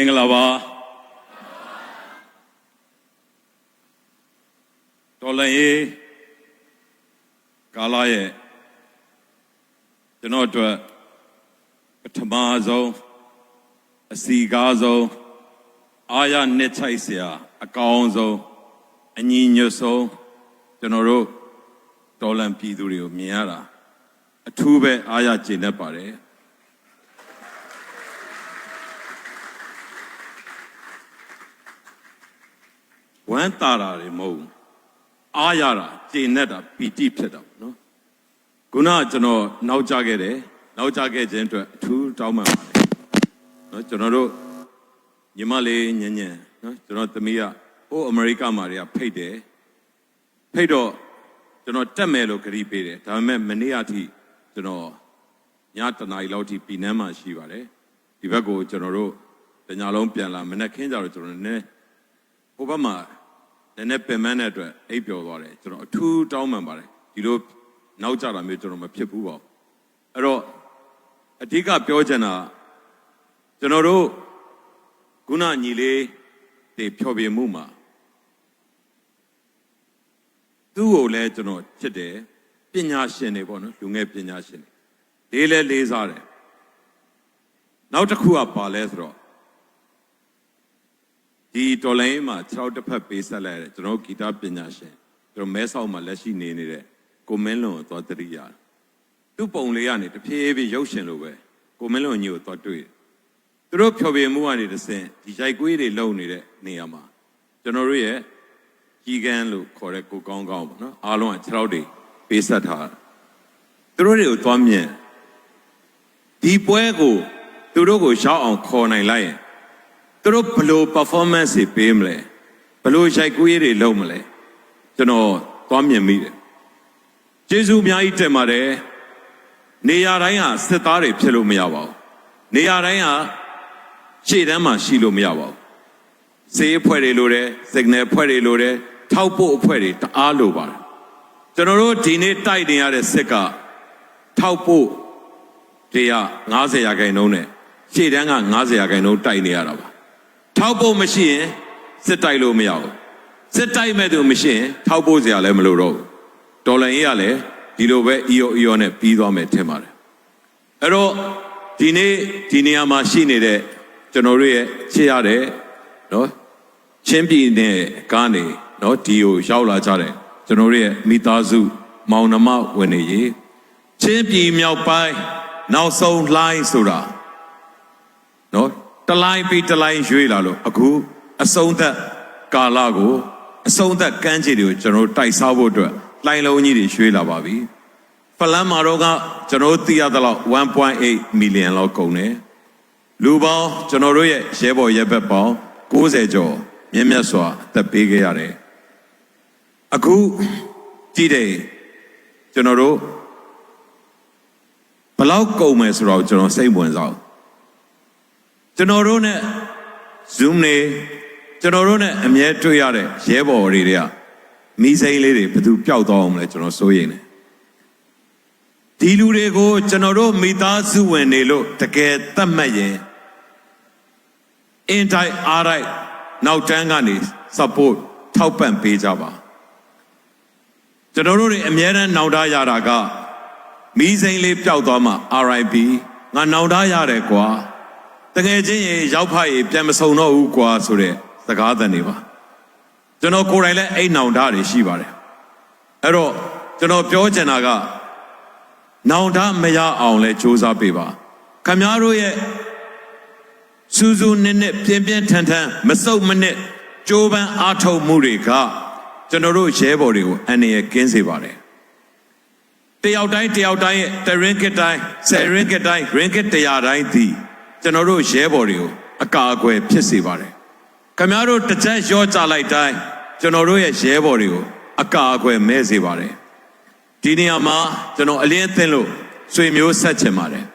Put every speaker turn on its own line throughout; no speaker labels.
င်္ဂလာပါတော်လည်းရေးကာလာရဲ့ကျွန်တော်အတွက်ပထမဆုံးအစီကားဆုံးအာရနှစ်ချိုက်စရာအကောင်းဆုံးအညီညွတ်ဆုံးကျွန်တော်တို့တော်လန်ပြည်သူတွေကိုမြင်ရတာအထူးပဲအားရကျေနပ်ပါတယ် ဝမ်းတာတာတွေမဟုတ်ဘူးအားရတာကျေနပ်တာပီတိဖြစ်တာပေါ့နော်ခုနကကျွန်တော်နောက်ကျခဲ့တယ်နောက်ကျခဲ့ခြင်းအတွက်အထူးတောင်းပန်ပါတယ်နော်ကျွန်တော်တို့ညီမလေးညဉ့်ညဉ့်နော်ကျွန်တော်သမီးကဟိုအမေရိကမှာတွေကဖိတ်တယ်ဖိတ်တော့ကျွန်တော်တက်မယ်လို့ခရီးပေးတယ်ဒါပေမဲ့မနေ့အထိကျွန်တော်ညတနားရီလောက်ထိပြည်နန်းမှာရှိပါတယ်ဒီဘက်ကိုကျွန်တော်တို့တညာလုံးပြန်လာမနေ့ခင်းကြတော့ကျွန်တော်နည်းနည်းဟိုဘက်မှာ နည်းနည်းပင်ပန်းတဲ့အတွက်အိပ်ပျော်သွားတယ်ကျွန်တော်အထူးတောင်းပန်ပါတယ်ဒီလိုနောက်ကျတာမျိုးကျွန်တော်မဖြစ်ဘူးပေါ့အဲ့တော့အဓိကပြောချင်တာကျွန်တော်တို့ခုနညီလေးတွေဖြောပြမှုမှာသူ့ကိုလည်းကျွန်တော်ချစ်တယ်ပညာရှင်တွေပေါ့နော်လူငယ်ပညာရှင်တွေလေးလဲလေးစားတယ်နောက်တစ်ခုကပါလဲဆိုတော့ ဒီတော်လိုင်းမှာ6တစ်ဖက်ပေးဆက်လိုက်ရတယ်ကျွန်တော်ဂီတပညာရှင်ကျွန်တော်မဲဆောက်မှာလက်ရှိနေနေတဲ့ကိုမင်းလွန်ကိုသွားတရိယာသူ့ပုံလေးကနေတဖြည်းဖြည်းရုပ်ရှင်လိုပဲကိုမင်းလွန်ကြီးကိုသွားတွေ့တယ်သူတို့ဖြောပြမှုကနေတဆင့်ဒီရိုက်ကွေးတွေလုံနေတဲ့နေရာမှာကျွန်တော်တို့ရဲ့ကြီးကန်းလို့ခေါ်တဲ့ကိုကောင်းကောင်းပေါ့နော်အားလုံးက6တွေပေးဆက်ထားတာသူတို့တွေကိုသွားမြင်ဒီပွဲကိုသူတို့ကိုရောက်အောင်ခေါ်နိုင်လိုက်ရင် သူတို့ဘယ်လို performance တွေပေးမလဲဘယ်လိုရိုက်ကူးရေးတွေလုပ်မလဲကျွန်တော်သွားမြင်မိတယ်ကျေးဇူးအများကြီးတင်ပါတယ်နေရာတိုင်းဟာစစ်သားတွေဖြစ်လို့မရပါဘူးနေရာတိုင်းဟာရှေ့တန်းမှာရှိလို့မရပါဘူးစေးအဖွဲ့တွေလိုတယ် signal အဖွဲ့တွေလိုတယ်ထောက်ပို့အဖွဲ့တွေတအားလိုပါတယ်ကျွန်တော်တို့ဒီနေ့တိုက်နေရတဲ့စစ်ကထောက်ပို့တရား90ရာခိုင်နှုန်းနဲ့ရှေ့တန်းက90ရာခိုင်နှုန်းတိုက်နေရတာပါ ထောက်ဖို့မရှိရင်စစ်တိုက်လို့မရဘူးစစ်တိုက်မဲ့သူမရှိရင်ထောက်ဖို့စရာလည်းမလိုတော့ဘူးတော်လန်ရေးကလည်းဒီလိုပဲအီယိုအီယိုနဲ့ပြီးသွားမယ်ထင်ပါတယ်အဲ့တော့ဒီနေ့ဒီနေရာမှာရှိနေတဲ့ကျွန်တော်တို့ရဲ့ချစ်ရတဲ့နော်ချင်းပြည်နယ်ကနေနော်ဒီကိုရောက်လာကြတဲ့ကျွန်တော်တို့ရဲ့မိသားစု မောင်နှမဝင်နေရေချင်းပြည်မြောက်ပိုင်းနောက်ဆုံးလှိုင်းဆိုတာနော် တလိုင်းပြီးတလိုင်းရွေးလာလို့အခုအဆုံးသက်ကာလကိုအဆုံးသက်ကမ်းခြေတွေကိုကျွန်တော်တို့တိုက်စားဖို့အတွက်လိုင်းလုံးကြီးတွေရွေးလာပါပြီဖလန်မာတော့ကကျွန်တော်တို့သိရသလောက်1.8 million လောက်ကုန်တယ်လူပေါင်းကျွန်တော်တို့ရဲ့ရဲဘော်ရဲဘက်ပေါင်း60ကျော်မြင့်မြတ်စွာအသက်ပေးခဲ့ရတယ်အခုကြည့်တယ်ကျွန်တော်တို့ဘယ်လောက်ကုန်မယ်ဆိုတော့ကျွန်တော်စိတ်ဝင်စားဘူး ကျွန်တော်တို့နဲ့ Zoom နေကျွန်တော်တို့နဲ့အမြဲတွေ့ရတဲ့ရဲဘော်တွေတွေကမိစိမ့်လေးတွေဘယ်သူပျောက်သွားအောင်လဲကျွန်တော်စိုးရိမ်တယ်ဒီလူတွေကိုကျွန်တော်တို့မိသားစုဝင်နေလို့တကယ်သတ်မှတ်ရင်အင်တိုင်းအားလိုက်နောက်တန်းကနေ support ထောက်ပံ့ပေးကြပါကျွန်တော်တို့တွေအမြဲတမ်းနောက်ထားရတာကမိစိမ့်လေးပျောက်သွားမှ RIP ငါနောက်ထားရတယ်ကွာ တကယ်ချင်းရေရောက်ဖရေပြန်မဆုံတော့ဘူးကွာဆိုတဲ့စကားသံတွေပါကျွန်တော်ကိုယ်တိုင်လည်းအိတ်နောင်ဓာတ်တွေရှိပါတယ်အဲ့တော့ကျွန်တော်ပြောချင်တာကနောင်ဓာတ်မရအောင်လဲစူးစမ်းပေးပါခမည်းတော်ရဲ့စူးစူးနစ်နစ်ပြင်းပြင်းထန်ထန်မစုပ်မနစ်ကြိုးပမ်းအားထုတ်မှုတွေကကျွန်တော်တို့ရဲဘော်တွေကိုအန္တရာယ်ကင်းစေပါတယ်တယောက်တိုင်းတယောက်တိုင်းရဲ့တရင်ကစ်တိုင်းဆယ်ရင်ကစ်တိုင်းရင်ကစ်တရားတိုင်းသည် ကျွန်တော်တို့ရဲဘော်တွေကိုအကာအကွယ်ဖြစ်စေပါတယ်ခမည်းတော်တစ်ချက်ရောကြလိုက်တိုင်းကျွန်တော်တို့ရဲ့ရဲဘော်တွေကိုအကာအကွယ်မဲ့စေပါတယ်ဒီနေရာမှာကျွန်တော်အလင်းအသင်းလို့ဆွေမျိုးဆက်ချင်ပါတယ်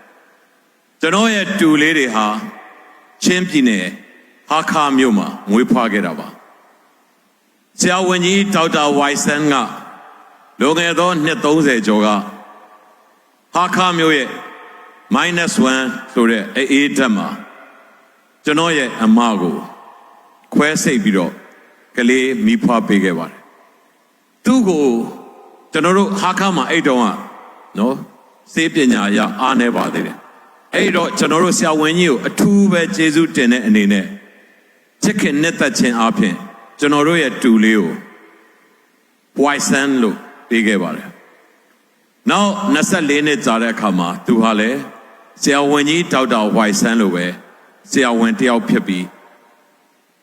ကျွန်တော်ရဲ့တူလေးတွေဟာချင်းပြည်နယ်ဟာခါမြို့မှာမွေးဖွားခဲ့တာပါဆရာဝန်ကြီးဒေါက်တာဝိုင်ဆန်ကလွန်ခဲ့သောနှစ်30ကျော်ကဟာခါမြို့ရဲ့ minus 1 ဆိုတဲ့အေးအေးဓာတ်မှာကျွန်တော်ရဲ့အမကိုခွဲစိတ်ပြီးတော့ကလေးမိဖွားပေးခဲ့ပါတယ်သူ့ကိုကျွန်တော်တို့ဟာခါမှာအဲ့တုန်းကနော်စေပညာအရအားနေပါသေးတယ်အဲ့တော့ကျွန်တော်တို့ဆရာဝန်ကြီးကိုအထူးပဲကျေးဇူးတင်တဲ့အနေနဲ့ချစ်ခင်နှစ်သက်ခြင်းအပြင်ကျွန်တော်တို့ရဲ့တူလေးကို poison လို့ပေးခဲ့ပါတယ်နောက်24နှစ်ကြာတဲ့အခါမှာသူဟာလည်း ဆရာဝန်ကြီးဒေါက်တာဝိုင်ဆန်းလိုပဲဆရာဝန်တယောက်ဖြစ်ပြီး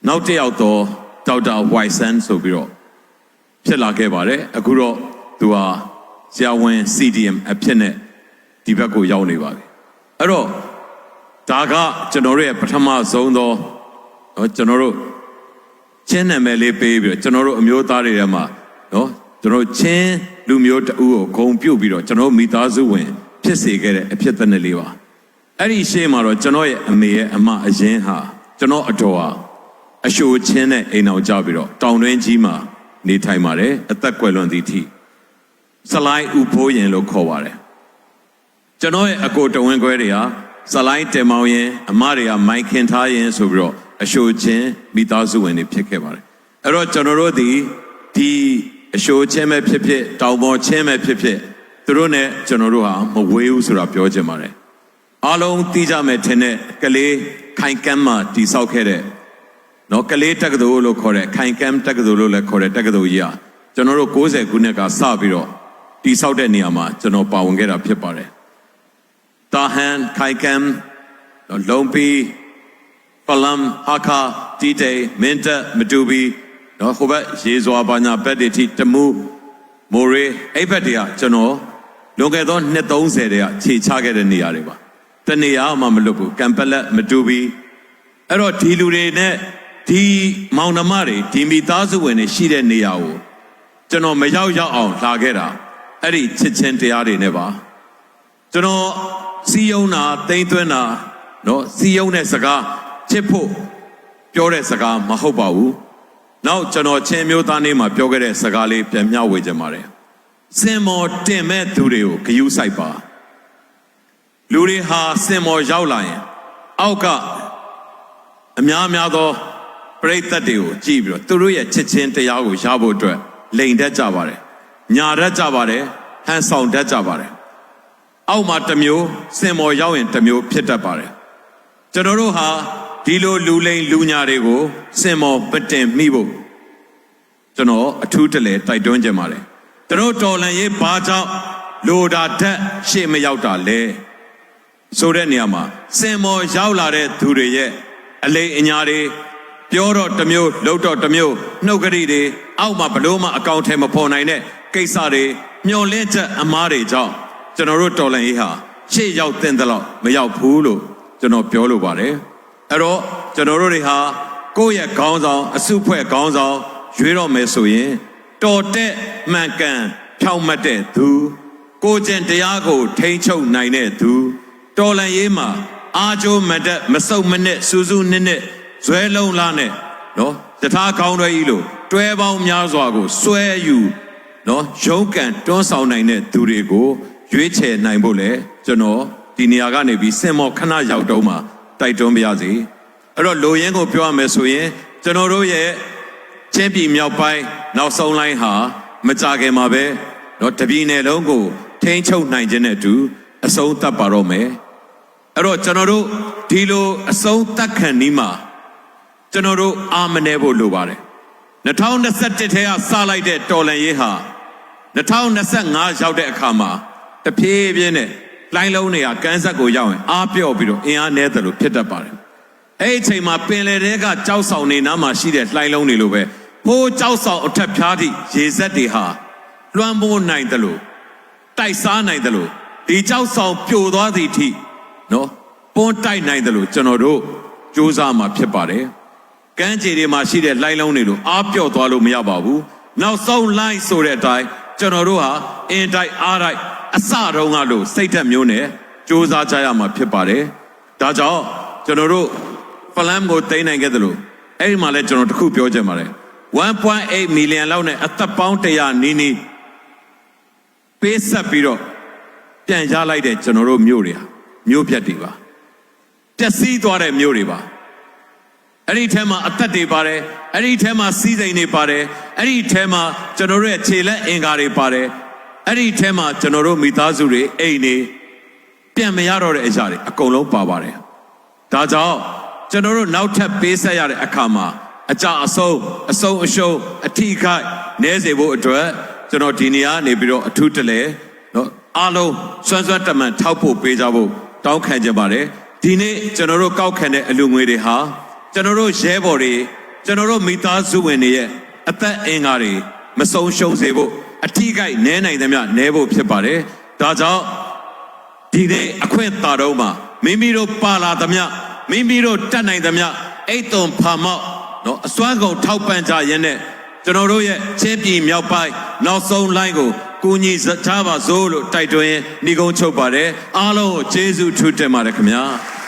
နောက်တစ်ယောက်တော့ဒေါက်တာဝိုင်ဆန်းဆိုပြီးတော့ဖြစ်လာခဲ့ပါတယ်အခုတော့သူဟာဆရာဝန် CDM အဖြစ်နဲ့ဒီဘက်ကိုရောက်နေပါပြီအဲ့တော့ဒါကကျွန်တော်တို့ရဲ့ပထမဆုံးသောနော်ကျွန်တော်တို့ချင်းနာမည်လေးပေးပြီးတော့ကျွန်တော်တို့အမျိုးသားတွေထဲမှာနော်ကျွန်တော်တို့ချင်းလူမျိုးတအူးကိုဂုံပြုတ်ပြီးတော့ကျွန်တော်တို့မိသားစုဝင် ဖြစ်စေခဲ့တဲ့အဖြစ်သက်နဲ့လေးပါအဲ့ဒီရှေ့မှာတော့ကျွန်တော်ရဲ့အမေရဲ့အမအရင်ဟာကျွန်တော်အတော်ဟာအရှိုချင်းနဲ့အိမ်အောင်ကြပြီးတော့တောင်တွင်းကြီးမှာနေထိုင်ပါတယ်အသက်ကွယ်လွန်သည့်အထိစလိုင်းဥဖိုးရင်လို့ခေါ်ပါတယ်ကျွန်တော်ရဲ့အကိုတဝင်းခွဲတွေဟာစလိုင်းတင်မောင်ရင်အမတွေကမိုင်ခင်ထားရင်ဆိုပြီးတော့အရှိုချင်းမိသားစုဝင်တွေဖြစ်ခဲ့ပါတယ်အဲ့တော့ကျွန်တော်တို့ဒီဒီအရှိုချင်းပဲဖြစ်ဖြစ်တောင်ပေါ်ချင်းပဲဖြစ်ဖြစ် သူတို့ ਨੇ ကျွန်တော်တို့ဟာမဝေးဘူးဆိုတာပြောချင်ပါတယ်အားလုံးသိကြမယ်ထင်တဲ့ကလေးခိုင်ကမ်းမှာတိဆောက်ခဲ့တဲ့ နော်ကလေးတက္ကသိုလ်လို့ခေါ်တဲ့ခိုင်ကမ်တက္ကသိုလ်လို့လည်းခေါ်တဲ့တက္ကသိုလ်ကြီးอ่ะကျွန်တော်တို့60ခုနှစ်ကစပြီးတော့တိဆောက်တဲ့နေရာမှာကျွန်တော်ပါဝင်ခဲ့တာဖြစ်ပါတယ်တာဟန်ခိုင်ကမ်နော်လုံပီပလမ်ဟာခာတီတေမင်တမတူဘီနော်ဟိုဘက်ရေစွာပါညာဘက်တွေထိတမှုမိုရေအဲ့ဘက်တွေကကျွန်တော် လွန်ခဲ့သောနှစ်30တည်းကခြေချခဲ့တဲ့နေရာတွေပါတနေရာမှမလွတ်ဘူးကံပလက်မတူဘီအဲ့တော့ဒီလူတွေနဲ့ဒီမောင်နှမတွေဒီမိသားစုဝင်တွေရှိတဲ့နေရာကိုကျွန်တော်မရောက်ရောက်အောင်လာခဲ့တာအဲ့ဒီချစ်ချင်းတရားတွေနဲ့ပါကျွန်တော်စီယုံတာတိမ့်သွင်းတာနော်စီယုံတဲ့စကားချစ်ဖို့ပြောတဲ့စကားမဟုတ်ပါဘူးနောက်ကျွန်တော်ချင်းမျိုးသားနေမှာပြောခဲ့တဲ့စကားလေးပြန်မျှဝေကြပါတယ် စင်မော်တင်မဲ့သူတွေကိုဂယုစိုက်ပါလူတွေဟာစင်မော်ရောက်လာရင် အောက်ကအများများသောပရိသတ်တွေကိုကြည့်ပြီးတော့သူတို့ရဲ့ချစ်ချင်းတရားကိုရဖို့အတွက်လိန်တတ်ကြပါတယ်ညာတတ်ကြပါတယ်ဟန်ဆောင်တတ်ကြပါတယ်အောက်မှာတစ်မျိုးစင်မော်ရောက်ရင်တစ်မျိုးဖြစ်တတ်ပါတယ်ကျွန်တော်တို့ဟာဒီလိုလူလိန်လူညာတွေကိုစင်မော်ပတင်မိဖို့ကျွန်တော်အထူးတလဲတိုက်တွန်းကြပါတယ် ကျွန်တော်တော်လန်ရေးဘာကြောင့်လိုတာတက်ရှေ့မရောက်တာလဲဆိုတဲ့နေရာမှာစင်မော်ရောက်လာတဲ့သူတွေရဲ့အလိမ်အညာတွေပြောတော့တစ်မျိုးလုပ်တော့တစ်မျိုးနှုတ်ကလေးတွေအောက်မှာဘလို့မှအကောင့်ထဲမပေါ်နိုင်တဲ့ကိစ္စတွေမျောလင့်ချက်အမားတွေကြောင့်ကျွန်တော်တို့တော်လန်ရေးဟာရှေ့ရောက်တဲ့တော့မရောက်ဘူးလို့ကျွန်တော်ပြောလိုပါတယ်အဲ့တော့ကျွန်တော်တို့တွေဟာကိုယ့်ရဲ့ခေါင်းဆောင်အစုဖွဲ့ခေါင်းဆောင်ရွေးတော့မယ်ဆိုရင် တော်တဲ့မှန်ကန်ဖြောင့်မတ်တဲ့သူ ကိုကျင့်တရားကို ထိန်းချုပ်နိုင်တဲ့သူတော်လန်ရေးမှာအာကြိုးမတက်မစုံမနစ်စူးစူးနစ်နစ်ဇွဲလုံးလားနဲ့နော်တထားကောင်းတွေကြီးလို့တွဲပေါင်းများစွာကိုစွဲယူနော်ရုံးကန်တွန်းဆောင်နိုင်တဲ့သူတွေကိုရွေးချယ်နိုင်ဖို့လဲကျွန်တော်ဒီနေရာကနေပြီးစင်မော်ခဏရောက်တော့မှတိုက်တွန်းပါရစေအဲ့တော့လိုရင်းကိုပြောရမယ်ဆိုရင်ကျွန်တော်တို့ရဲ့ ချင်းပြည်မြောက်ပိုင်းနောက်ဆုံးလိုင်းဟာမကြခင်မှာပဲတော့တပြည်နယ်လုံးကိုထိန်းချုပ်နိုင်ခြင်းနဲ့အတူအဆုံးသတ်ပါတော့မယ်အဲ့တော့ကျွန်တော်တို့ဒီလိုအဆုံးသတ်ခံနီးမှာကျွန်တော်တို့အာမနေဖို့လိုပါတယ်2021ထဲကစလိုက်တဲ့တော်လန်ရေးဟာ2025ရောက်တဲ့အခါမှာတဖြည်းဖြည်းနဲ့လိုင်းလုံးတွေကကန်းဆက်ကိုရောက်ရင်အားပြော့ပြီးတော့အင်အားနည်းတယ်လို့ဖြစ်တတ်ပါတယ်အဲ့ဒီအချိန်မှာပင်လယ်တွေကကြောက်ဆောင်နေနားမှာရှိတဲ့လိုင်းလုံးတွေလိုပဲ ဟိုးကြောက်ဆောင်အထက်ဖြားသည့်ရေစက်တွေဟာလွှမ်းမိုးနိုင်တယ်လို့တိုက်စားနိုင်တယ်လို့ဒီကြောက်ဆောင်ပြိုသွားသည့်အထိနော်ပွန်းတိုက်နိုင်တယ်လို့ကျွန်တော်တို့စူးစမ်းမှာဖြစ်ပါတယ်ကမ်းခြေတွေမှာရှိတဲ့လိုင်းလုံးတွေလိုအားပြော့သွားလို့မရပါဘူးနောက်ဆုံးလိုင်းဆိုတဲ့အတိုင်းကျွန်တော်တို့ဟာအင်တိုက်အားတိုက်အစတုန်းကလို့စိတ်သက်မျိုးနဲ့စူးစမ်းကြရမှာဖြစ်ပါတယ်ဒါကြောင့်ကျွန်တော်တို့ဖလမ်ကိုတင်နိုင်ခဲ့တယ်လို့အဲ့ဒီမှာလဲကျွန်တော်တခုပြောချင်ပါတယ် 1.8 million လောက်နဲ့အသက်ပေါင်း100နီးနီးပေးဆက်ပြီးတော့ပြန်ရလိုက်တဲ့ကျွန်တော်တို့မြို့တွေဟာမြို့ပြတ်တွေပါပျက်စီးသွားတဲ့မြို့တွေပါ
အဲ့ဒီထဲမှာအသက်တွေပါတယ်အဲ့ဒီထဲမှာစီးစိမ်တွေပါတယ်အဲ့ဒီထဲမှာကျွန်တော်တို့ရဲ့ခြေလက်အင်္ကာတွေပါတယ်အဲ့ဒီထဲမှာကျွန်တော်တို့မိသားစုတွေအိမ်တွေပြန်မရတော့တဲ့အရာတွေအကုန်လုံးပါပါတယ်ဒါကြောင့်ကျွန်တော်တို့နောက်ထပ်ပေးဆက်ရတဲ့အခါမှာ အကြအဆုံးအဆုံးအရှုံးအထိခိုက်နဲစေဖို့အတွက်ကျွန်တော်ဒီနေရာနေပြီးတော့အထူးတလဲနော်အားလုံးစွမ်းစွမ်းတမန်ထောက်ဖို့ပေးကြဖို့တောင်းခံကြပါတယ်ဒီနေ့ကျွန်တော်တို့ကောက်ခံတဲ့အလူငွေတွေဟာကျွန်တော်တို့ရဲဘော်တွေကျွန်တော်တို့မိသားစုဝင်တွေရဲ့အသက်အင်္ဂါတွေမဆုံးရှုံးစေဖို့အထီးကိုက်နဲနိုင်သမျှနဲဖို့ဖြစ်ပါတယ်။ဒါကြောင့်ဒီနေ့အခွင့်တာတော့မှာမိမိတို့ပါလာသမျှမိမိတို့တတ်နိုင်သမျှအိတ်သွန်ဖာမောက် နော်အစွမ်းကုန်ထောက်ပံ့ကြရင်းနဲ့ကျွန်တော်တို့ရဲ့ချင်းပြည်မြောက်ပိုင်းနောက်ဆုံးလိုင်းကိုကူညီကြပါစို့လို့တိုက်တွန်းရင်းညီကုန်းချုပ်ပါတယ်အားလုံးကိုကျေးဇူးထူးတင်ပါတယ်ခင်ဗျာ။